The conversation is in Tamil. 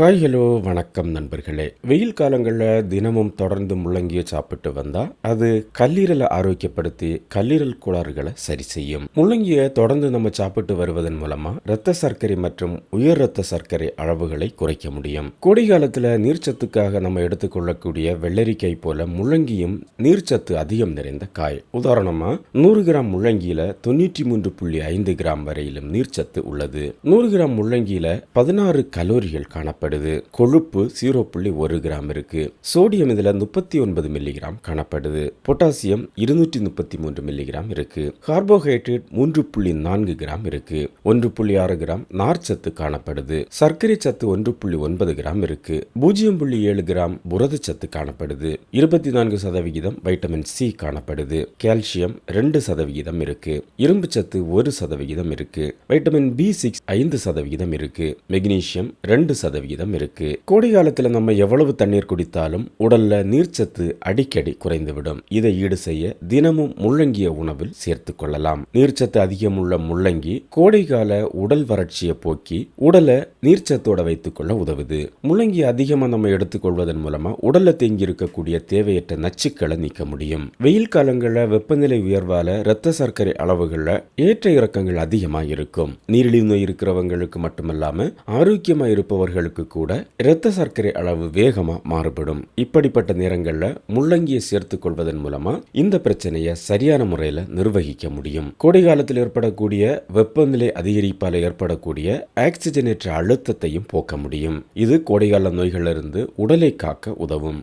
ஹாய் ஹலோ வணக்கம் நண்பர்களே. வெயில் காலங்களில் தினமும் தொடர்ந்து முள்ளங்கியை சாப்பிட்டு வந்தா அது கல்லீரலை ஆரோக்கியப்படுத்தி கல்லீரல் கோளாறுகளை சரி செய்யும். முள்ளங்கியை தொடர்ந்து நம்ம சாப்பிட்டு வருவதன் மூலமா இரத்த சர்க்கரை மற்றும் உயர் இரத்த சர்க்கரை அளவுகளை குறைக்க முடியும். கோடை காலத்தில் நீர்ச்சத்துக்காக நம்ம எடுத்துக்கொள்ளக்கூடிய வெள்ளரிக்காய் போல முள்ளங்கியும் நீர்ச்சத்து அதிகம் நிறைந்த காய். உதாரணமா நூறு கிராம் முள்ளங்கியில தொண்ணூற்றி மூன்று புள்ளி ஐந்து கிராம் வரையிலும் நீர்ச்சத்து உள்ளது. நூறு கிராம் முள்ளங்கியில பதினாறு கலோரிகள் காணப்படுது. கொழுப்பு ஜீரோ புள்ளி ஒரு கிராம் இருக்கு. சோடியம் இதுல முப்பத்தி ஒன்பது மில்லிகிராம் காணப்படுது. பொட்டாசியம் இருநூற்றி முப்பத்தி மூன்று மில்லிகிராம் இருக்கு. கார்போஹைட்ரேட் மூன்று புள்ளி நான்கு கிராம் இருக்கு. ஒன்று புள்ளி ஆறு கிராம் நார்ச்சத்து காணப்படுது. சர்க்கரை சத்து ஒன்று புள்ளி ஒன்பது கிராம் இருக்கு. பூஜ்ஜியம் புள்ளி ஏழு கிராம் புரதச்சத்து காணப்படுது. இருபத்தி நான்கு சதவிகிதம் வைட்டமின் சி காணப்படுது. கால்சியம் ரெண்டு சதவிகிதம் இருக்கு. இரும்பு சத்து ஒரு சதவிகிதம் இருக்கு. வைட்டமின் பி சிக்ஸ் ஐந்து சதவிகிதம் இருக்கு. மெக்னீசியம் ரெண்டு சதவிகிதம் இருக்கு. கோடை காலத்தில் நம்ம எவ்வளவு தண்ணீர் குடித்தாலும் உடலில் நீர்ச்சத்து அடிக்கடி குறைந்துவிடும். இதை ஈடு செய்ய தினமும் முள்ளங்கிய உணவில் சேர்த்து கொள்ளலாம். நீர்ச்சத்து அதிகமுள்ள முள்ளங்கி கோடை கால உடல் வறட்சியை போக்கி உடலை நீர்ச்சத்தோட வைத்துக் கொள்ள உதவுது. முள்ளங்கி அதிகமா நம்ம எடுத்துக்கொள்வதன் மூலமா உடலில் தேங்கி இருக்கக்கூடிய தேவையற்ற நச்சுக்களை நீக்க முடியும். வெயில் காலங்களில் வெப்பநிலை உயர்வால இரத்த சர்க்கரை அளவுகளில் ஏற்ற இறக்கங்கள் அதிகமாக இருக்கும். நீரிழிவு நோய் இருக்கிறவங்களுக்கு மட்டுமல்லாம ஆரோக்கியமா இருப்பவர்களுக்கு கூட இரத்த சர்க்கரை அளவு வேகமாக மாறுபடும். இப்படிப்பட்ட நேரங்களில் முள்ளங்கியை சேர்த்துக் கொள்வதன் மூலமா இந்த பிரச்சனையை சரியான முறையில் நிர்வகிக்க முடியும். கோடை காலத்தில் ஏற்படக்கூடிய வெப்பநிலை அதிகரிப்பால் ஏற்படக்கூடிய ஆக்சிஜனேற்ற அழுத்தத்தையும் போக்க முடியும். இது கோடைகால நோய்களிலிருந்து உடலை காக்க உதவும்.